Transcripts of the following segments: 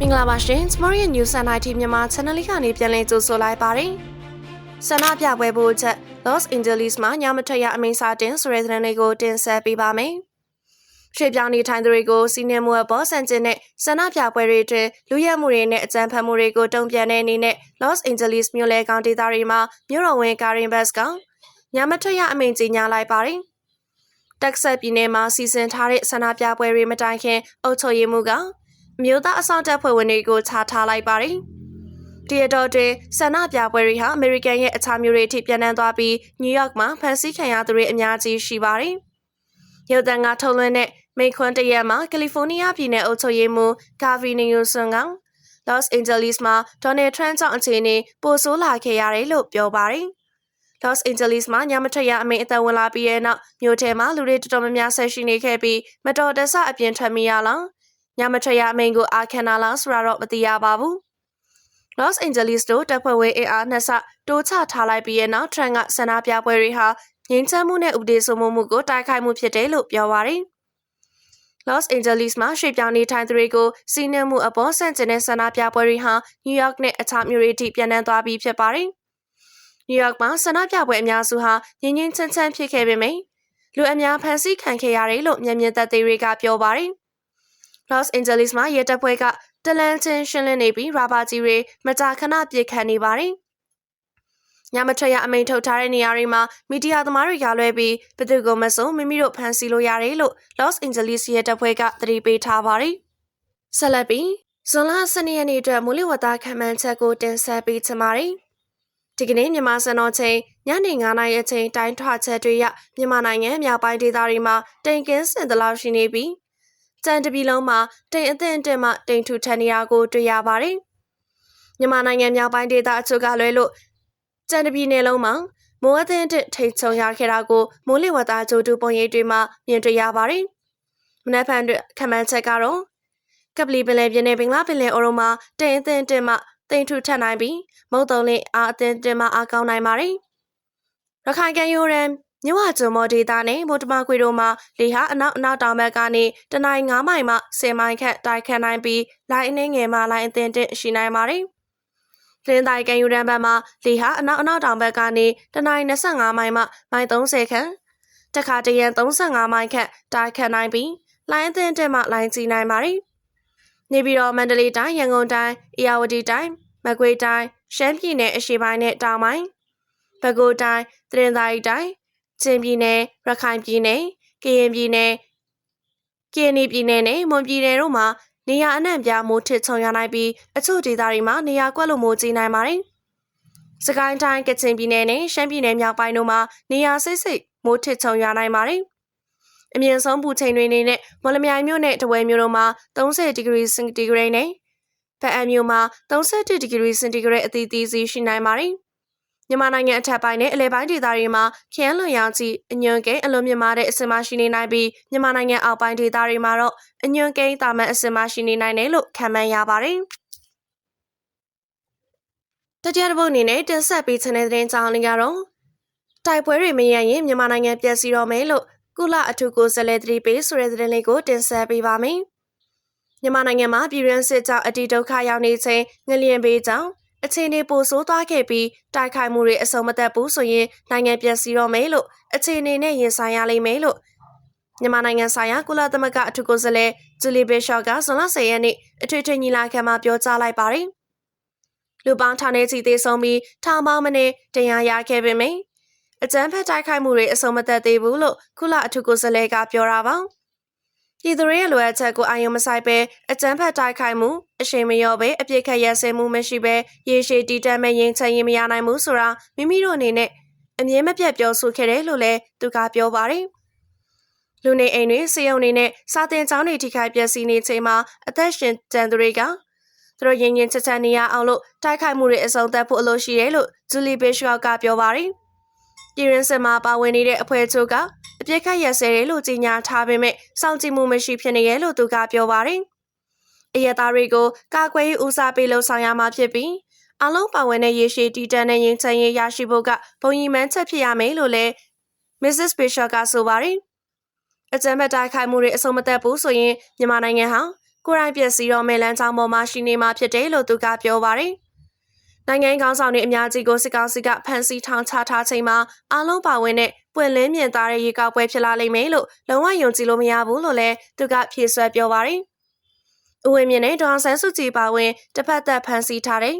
မင်္ဂလာပါရှင် Smart News and IT မြန်မာ channel လေးကနေပြန်လည်ကြိုဆိုလိုက်ပါတယ်။ဆန္ဒပြပွဲဖို့ချက် Los Angeles မှာညမထွက်ရအမိန့်စာတင်ဆိုတဲ့သတင်းလေးကိုတင်ဆက်ပေးပါမယ်။ရွှေပြောင်းနေထိုင်သူတွေကိုစီးနှင်းမှုအပေါ်ဆန့်ကျင်တဲ့ဆန္ဒပြပွဲတွေအတွင်းလူရဲမှုတွေနဲ့အကြမ်းဖက်မှုတွေကိုတုံ့ပြန်တဲ့အနေနဲ့ Los Angeles မြို့လေကောင်ဒေသတွေမှာမြို့တော်ဝန် Karen Bass ကညမထွက်ရအမိန့်ကြေညာလိုက်ပါတယ်။တက်ဆက်ပြည်နယ်မှာစီစဉ်ထားတဲ့ဆန္ဒပြပွဲတွေမတိုင်ခင်အုပ်ချုပ်ရေးမှုက မြို့သားအဆောင်တပ်ဖွဲ့ဝင်တွေကိုခြားထားလိုက်ပါတယ်။ဒီအတော့တွင်ဆန္ဒပြပွဲတွေဟာအမေရိကန်ရဲ့အခြားမြို့တွေအထိပြန့်နှံ့သွားပြီးနယူးယောက်မှာဖန်ဆီးခံရသူတွေအများကြီးရှိပါတယ်။ရုပ်သံကထုတ်လွှင့်တဲ့မိခွန်းတရက်မှာကယ်လီဖိုးနီးယားပြည်နယ်အုပ်ချုပ်ရေးမှူးကာဗီနီယိုဆွန်က Los Angeles မှာဒေါ်နယ်ထရန့်ကြောင့်အခြေအနေပိုဆိုးလာခဲ့ရတယ်လို့ပြောပါတယ်။ Los Angeles မှာညမထွက်ရအမိန့်အသက်ဝင်လာပြီးတဲ့နောက်မြို့ထဲမှာလူတွေတော်တော်များများဆက်ရှိနေခဲ့ပြီးမတော်တဆအပြင်ထွက်မိရလား ညမထွက်ရအမိန့်ကိုအာခံနာလားဆိုတာတော့မသိရပါဘူး။ Los Angeles တို့တပ်ဖွဲ့ဝင်အင်အားနှစ်ဆတိုးချထားလိုက်ပြီးတဲ့နောက်ထရန့်ကဆန္ဒပြပွဲတွေဟာငြိမ်းချမ်းမှုနဲ့ဥပဒေစိုးမိုးမှုကိုတိုက်ခိုက်မှုဖြစ်တယ်လို့ပြောပါတယ်။ Los Angeles မှာရွှေ့ပြောင်းနေထိုင်သူတွေကိုစီးနှင်းမှုအပေါ်ဆန့်ကျင်တဲ့ဆန္ဒပြပွဲတွေဟာ New York နဲ့အခြားမြို့တွေအထိပြန့်နှံ့သွားပြီးဖြစ်ပါတယ်။ New York မှာဆန္ဒပြပွဲအများစုဟာငြင်းငြင်းချမ်းချမ်းဖြစ်ခဲ့ပေမယ့်လူအများဖမ်းဆီးခံခဲ့ရတယ်လို့မျက်မြင်သက်သေတွေကပြောပါတယ်။ Los Angeles မှာရဲတပ်ဖွဲ့ကတလန်ချင်းရှင်းလင်းနေပြီးရာဘာကြီးတွေမကြာခဏပစ်ခတ်နေပါတယ်။ညမထွက်ရအမိန့်ထုတ်ထားတဲ့နေရာတွေမှာမီဒီယာသမားတွေကလွဲပြီးဘသူကမဆိုမိမိတို့ဖမ်းဆီးလို့ရတယ်လို့ Los Angeles ရဲတပ်ဖွဲ့ကသတိပေးထားပါတယ်။ဆက်လက်ပြီးဇွန်လ12ရက်နေ့အတွက်မိုးလေဝသခန့်မှန်းချက်ကိုတင်ဆက်ပေးချင်ပါတယ်။ဒီကနေ့မြန်မာစံတော်ချိန်ညနေ9:00နာရီအချိန်တိုင်းထွာချက်တွေရမြန်မာနိုင်ငံမြောက်ပိုင်းဒေသတွေမှာတိမ်ကင်းစင်သလောက်ရှိနေပြီး ကြံတပြီလုံးမှာတိမ်အသင့်အင့်မှတိမ်ထူထန်နေတာကိုတွေ့ရပါတယ်။မြန်မာနိုင်ငံမြောက်ပိုင်းဒေသအချို့ကလွဲလို့ကြံတပြီနယ်လုံးမှာမိုးအသင့်အင့်ထိတ်ချုံရခဲ့တာကိုမိုးလေဝသကြိုးတူပုံရိပ်တွေမှာမြင်တွေ့ရပါတယ်။မနက်ဖြန်အတွက်ခန့်မှန်းချက်ကတော့ကပလီပင်လယ်ပြင်နဲ့ဘင်္ဂလားပင်လယ်အော်တို့မှာတိမ်အသင့်အင့်မှတိမ်ထူထန်နိုင်ပြီးမုတ်တုံလေးအားအသင့်အင့်မှအားကောင်းနိုင်ပါတယ်။ရခိုင်ကမ်းရိုးတန်း မြဝကျွန်းမော်ဒေတာနဲ့မိုတမခွေတို့မှာလေဟာအနောက်အနောက်တောင်ဘက်ကနေတနင်္ဂနွေမိုင်မှ10မိုင်ခန့်တိုက်ခတ်နိုင်ပြီးလိုင်းအနှင်းငယ်မှလိုင်းအသင့်တရှိနိုင်ပါတယ်။လင်းတိုင်းကံယူရန်ဘက်မှာလေဟာအနောက်အနောက်တောင်ဘက်ကနေတနင်္ဂနွေ25မိုင်မှမိုင်30ခန့်တခါတရံ35မိုင်ခန့်တိုက်ခတ်နိုင်ပြီးလိုင်းအသင့်တက်မှလိုင်းကြီးနိုင်ပါတယ်။နေပြည်တော်မန္တလေးတိုင်းရန်ကုန်တိုင်းအေရဝတီတိုင်းမကွေးတိုင်းရှမ်းပြည်နယ်အရှေ့ပိုင်းနဲ့တောင်ပိုင်းပဲခူးတိုင်းတရင်သာရီတိုင်း ချင်းပြည်နယ်ရခိုင်ပြည်နယ်ကရင်ပြည်နယ်ကရင်ပြည်နယ်နဲ့မွန်ပြည်နယ်တို့မှာနေရာအနှံ့ပြားမိုးထစ်ချုံရနိုင်ပြီးအချို့ဒေသတွေမှာနေရာကွက်လို့မိုးကြီးနိုင်ပါတယ်။စကိုင်းတိုင်းကချင်ပြည်နယ်နဲ့ရှမ်းပြည်နယ်မြောက်ပိုင်းတို့မှာနေရာစိတ်စိတ်မိုးထစ်ချုံရနိုင်ပါတယ်။အမြင့်ဆုံးပူချိန်တွေနေနဲ့မော်လမြိုင်မြို့နဲ့တဝဲမြို့တို့မှာ30ဒီဂရီစင်တီဂရိတ်နဲ့ဖက်အမြို့မှာ31ဒီဂရီစင်တီဂရိတ်အသီးသီးစီရှိနိုင်ပါတယ်။ မြန်မာနိုင်ငံအထက်ပိုင်းနဲ့အလဲပိုင်းဒေသတွေမှာခရမ်းလွန်ရောင်ကြီးအညွန့်ကိန်းအလွန်မြင့်မားတဲ့အစင်မရှိနေနိုင်ပြီးမြန်မာနိုင်ငံအောက်ပိုင်းဒေသတွေမှာတော့အညွန့်ကိန်းတာမန်အစင်မရှိနေနိုင်တယ်လို့ခန့်မှန်းရပါတယ်။တတိယတစ်ပုတ်အနေနဲ့တင်ဆက်ပေးချင်တဲ့သတင်းကြောင်းလေးကတော့တိုက်ပွဲတွေမရရင်မြန်မာနိုင်ငံပြည်စီတော့မယ်လို့ကုလအထူးကိုယ်စားလှယ်သတိပေးဆိုတဲ့သတင်းလေးကိုတင်ဆက်ပေးပါမယ်။မြန်မာနိုင်ငံမှာပြည်ရန်စစ်ကြောင့်အတီဒုက္ခရောက်နေချိန်ငလျင်ပေးကြောင်း အခြေအနေပိုဆိုးသွားခဲ့ပြီးတိုက်ခိုက်မှုတွေအဆုံးမသက်ဘူးဆိုရင်နိုင်ငံပြန်စီတော့မယ်လို့အခြေအနေနဲ့ရင်ဆိုင်ရလိမ့်မယ်လို့မြန်မာနိုင်ငံဆိုင်ရာကုလသမဂ္ဂအထူးကိုယ်စားလှယ်ဂျူလီဘေရှော့ကဇွန်လ10ရက်နေ့အထွေထွေညီလာခံမှာပြောကြားလိုက်ပါတယ်။လူပေါင်းထောင်ထဲချီသေးဆုံးပြီးထောင်ပေါင်းမနေတရားရခဲ့ပေမယ့်အကြမ်းဖက်တိုက်ခိုက်မှုတွေအဆုံးမသက်သေးဘူးလို့ကုလအထူးကိုယ်စားလှယ်ကပြောတာပါ။ ပြည်သူရဲ့လိုအပ်ချက်ကိုအာရုံမစိုက်ပဲအကြမ်းဖက်တိုက်ခိုက်မှုအရှိန်မလျော့ပဲအပြစ်ခတ်ရစဲမှုမရှိပဲရေရှည်တည်တံ့မဲ့ရင်ချင်ရင်မရနိုင်ဘူးဆိုတာမိမိတို့အနေနဲ့အမြဲမပြတ်ပြောဆိုခဲ့တယ်လို့လည်းသူကပြောပါတယ်လူနေအိမ်တွေစေယုံနေနဲ့စာတင်ကျောင်းတွေထိခိုက်ပျက်စီးနေချိန်မှာအသက်ရှင်တန်သူတွေကသူတို့ရင်ရင်ချက်ချက်နေရအောင်လို့တိုက်ခိုက်မှုတွေအဆုံးသတ်ဖို့အလို့ရှိတယ်လို့ဂျူလီဘေရှော့ကပြောပါတယ်ပြည်ရင်းစစ်မှာပါဝင်နေတဲ့အဖွဲ့ချုပ်ကအ ပြစ်ခတ်ရက်စဲတယ်လို့ကြေညာထားပေမဲ့စောင့်ကြည့်မှုမရှိဖြစ်နေရဲ့လို့သူကပြောပါတယ်။အရသားတွေကိုကာကွယ်ရေးဦးစားပေးလှုံ့ဆော်ရမှာဖြစ်ပြီးအလုံးပါဝင်တဲ့ရေရှည်တည်တံ့တဲ့ရင်ချင်ရေးရရှိဖို့ကဘုံရီမှန်းချက်ဖြစ်ရမယ်လို့လည်း Mrs. Bishop ကဆိုပါတယ်။အကြမ်းဖက်တိုက်ခိုက်မှုတွေအဆုံးမသက်ဘူးဆိုရင်မြန်မာနိုင်ငံဟာကိုရိုင်းပျက်စီးတော့မယ်လန်းချောင်းပေါ်မှာရှိနေမှာဖြစ်တယ်လို့သူကပြောပါတယ်။နိုင်ငံကောင်းဆောင်တွေအများကြီးကိုစစ်ကောင်စီကဖမ်းဆီးထောင်ချထားချိန်မှာအလုံးပါဝင်တဲ့ ပွင့်လင်းမြင်သာတဲ့ရေကောက်ပွဲဖြစ်လာလိမ့်မယ်လို့လုံးဝယုံကြည်လို့မရဘူးလို့လည်းသူကဖြေဆွဲပြောပါတယ်။ဦးဝင်းမြင့်နဲ့ဒေါအောင်ဆန်းစုကြည်ပါဝင်တစ်ဖက်သက်ဖမ်းဆီးထားတဲ့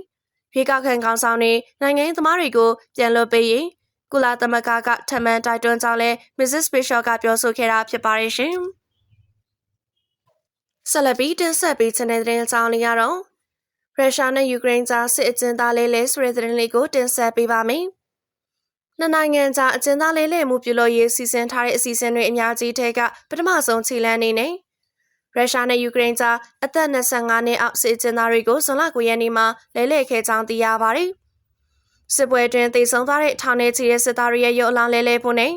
ရေကောက်ခံကောင်းဆောင်တွေနိုင်ငံသမားတွေကိုပြန်လွှတ်ပေးရေးကုလာသမဂ္ဂကထမှန်တိုက်တွန်းကြောင်းလဲ Mrs. Bishop ကပြောဆိုခဲ့တာဖြစ်ပါတယ်ရှင်။ဆက်လက်ပြီးတင်ဆက်ပေးချင်တဲ့သတင်းအကြောင်းလေးကတော့ရုရှားနဲ့ယူကရိန်းကြားစစ်အကျဉ်းသားလေးလဲဆိုတဲ့သတင်းလေးကိုတင်ဆက်ပေးပါမယ်။ နှစ်နိုင်ငံကြားအကျဉ်းသားလေးလဲမှုပြုလို့ရေးစီစဉ်ထားတဲ့အစီအစဉ်တွေအများကြီးထဲကပထမဆုံးခြေလှမ်းအနေနဲ့ရုရှားနဲ့ယူကရိန်းကြားအသက်25နှစ်အောက်စစ်အကျဉ်းသားတွေကိုဇွန်လ9ရက်နေ့မှာလဲလှယ်ခဲ့ကြောင်းသိရပါတယ်။စစ်ပွဲတွင်တိုက်ဆုံသွားတဲ့ထောင်ထဲချီတဲ့စစ်သားတွေရဲ့ရုပ်အလောင်းလဲလှယ်ဖို့နဲ့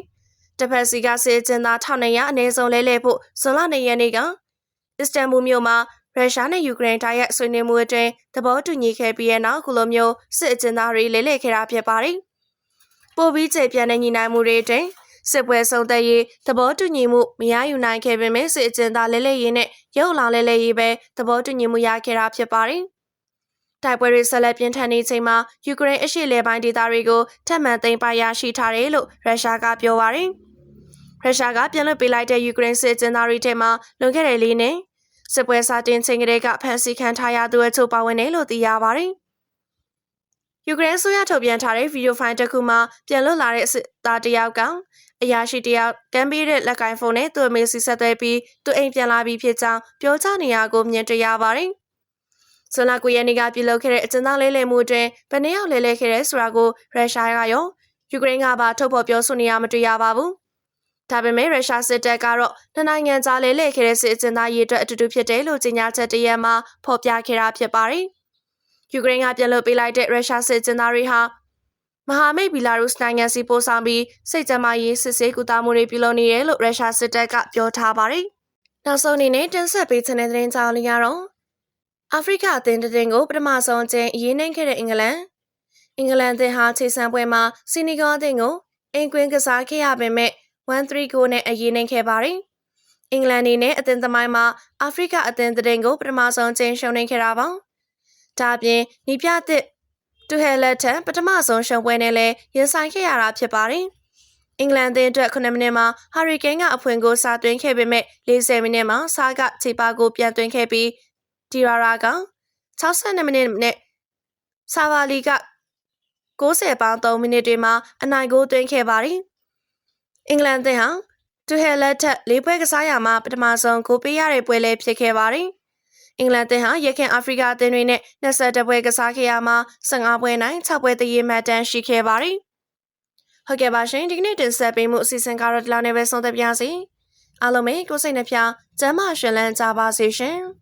တစ်ဖက်စီကစစ်အကျဉ်းသား1200အနည်းဆုံးလဲလှယ်ဖို့ဇွန်လ2ရက်နေ့ကအစ္စတန်ဘူမြို့မှာရုရှားနဲ့ယူကရိန်းတိုက်ရိုက်ဆွေးနွေးမှုအတွင်းသဘောတူညီခဲ့ပြီးတဲ့နောက်ခုလိုမျိုးစစ်အကျဉ်းသားတွေလဲလှယ်ခဲ့တာဖြစ်ပါတယ်။ ပိုပြီးကျေပြန့်တဲ့ညီနိုင်မှုတွေအတွင်းစစ်ပွဲဆုံးသက်ရေးသဘောတူညီမှုမရယူနိုင်ခဲ့ပေမဲ့စစ်အကျဉ်းသားလဲလှယ်ရေးနဲ့ရုပ်လောင်လဲလှယ်ရေးပဲသဘောတူညီမှုရခဲ့တာဖြစ်ပါတယ်။တိုက်ပွဲတွေဆက်လက်ပြင်းထန်နေချိန်မှာယူကရိန်းအရှေ့လယ်ပိုင်းဒေသတွေကိုထပ်မံသိမ်းပိုက်ရရှိထားတယ်လို့ရုရှားကပြောပါတယ်။ရုရှားကပြန်လွှတ်ပေးလိုက်တဲ့ယူကရိန်းစစ်အကျဉ်းသားတွေထဲမှာလွန်ခဲ့တဲ့လေးနှစ်စစ်ပွဲစတင်ချိန်ကလေးကဖမ်းဆီးခံထားရသူအချို့ပါဝင်တယ်လို့သိရပါတယ်။ ယူကရိန်းဆိုရထုတ်ပြန်ထားတဲ့ဗီဒီယိုဖိုင်တစ်ခုမှာပြန်လွတ်လာတဲ့စစ်သားတယောက်ကအရာရှိတယောက်ကမ်းပေးတဲ့လက်ကင်ဖုန်းနဲ့သူ့အမေစီဆက်သွဲပြီးသူ့အိမ်ပြန်လာပြီးဖြစ်ကြောင်းပြောချနေရကိုမြင်တွေ့ရပါတယ်။ဆွန်လာကိုရဲ့နေကပြုလုပ်ခဲ့တဲ့အကျဉ်းသားလေးလေမှုအတွင်းဘယ်နှယောက်လဲလဲခဲ့တဲ့ဆိုတာကိုရုရှားကရောယူကရိန်းကပါထုတ်ဖော်ပြောဆိုနေရမတွေ့ရပါဘူး။ဒါပေမဲ့ရုရှားစစ်တပ်ကတော့နှစ်နိုင်ငံကြားလဲလှည့်ခဲ့တဲ့စစ်အကျဉ်းသားရေးအတွက်အတူတူဖြစ်တယ်လို့ကြေညာချက်တရက်မှာဖော်ပြခဲ့တာဖြစ်ပါတယ်။ ယူကရိန်းကပြန်လွှတ်ပေးလိုက်တဲ့ရုရှားစစ်အကျဉ်းသားတွေဟာမဟာမိတ်ဘီလာရုစ်နိုင်ငံစီပို့ဆောင်ပြီးစိတ်ကြမ်းမာရေးစစ်ဆေးကူတာမှုတွေပြုလုပ်နေတယ်လို့ရုရှားစစ်တပ်ကပြောထားပါတယ်။နောက်ဆုံးအနေနဲ့တင်ဆက်ပေးချင်တဲ့သတင်းကြောင်းလေးကတော့အာဖရိကအသင်းတင်ကိုပထမဆုံးကျင်းအရေးနှိမ်ခဲ့တဲ့အင်္ဂလန်အင်္ဂလန်အသင်းဟာခြေစံပွဲမှာစီနီဂေါအသင်းကိုအင်ကွင်းကစားခဲ့ရပေမဲ့1-3ဂိုးနဲ့အရေးနှိမ်ခဲ့ပါတယ်။အင်္ဂလန်အနေနဲ့အသင်းသမိုင်းမှာအာဖရိကအသင်းတင်ကိုပထမဆုံးကျင်းရှုံးနိမ်ခဲ့တာပါ။ ဒါအပြင်နီးပြသစ်တူဟဲလက်ထံပထမဆုံးရှုံးပွဲနဲ့လည်းရင်ဆိုင်ခဲ့ရတာဖြစ်ပါတယ်။အင်္ဂလန်အသင်းအတွက်9မိနစ်မှာဟာရီကိန်းကအဖွင့်ကိုစာသွင်းခဲ့ပေမဲ့40မိနစ်မှာစာကခြေပါကိုပြန်သွင်းခဲ့ပြီးဒီရာရာက62မိနစ်နဲ့ဆာဗာလီက90ပေါင်3မိနစ်တွေမှာအနိုင်ကိုသွင်းခဲ့ပါတယ်။အင်္ဂလန်အသင်းဟာတူဟဲလက်ထက်လေးပွဲကစားရမှာပထမဆုံးကိုပေးရတဲ့ပွဲလေးဖြစ်ခဲ့ပါတယ်။ အင်္ဂလန်သင်းဟာရခိုင်အာဖရိကအသင်းတွေနဲ့22ပွဲကစားခဲ့ရမှာ15ပွဲနိုင်6ပွဲတရေမှတ်တမ်းရှိခဲ့ပါတယ်။ဟုတ်ကဲ့ပါရှင်ဒီကနေ့တင်ဆက်ပေးမှုအစီအစဉ်ကတော့ဒီလောက်နဲ့ပဲဆုံးသက်ပါစီ။အားလုံးပဲကိုယ်စိတ်နှပြကျမ်းမာရှင်လန်းကြပါစေရှင်။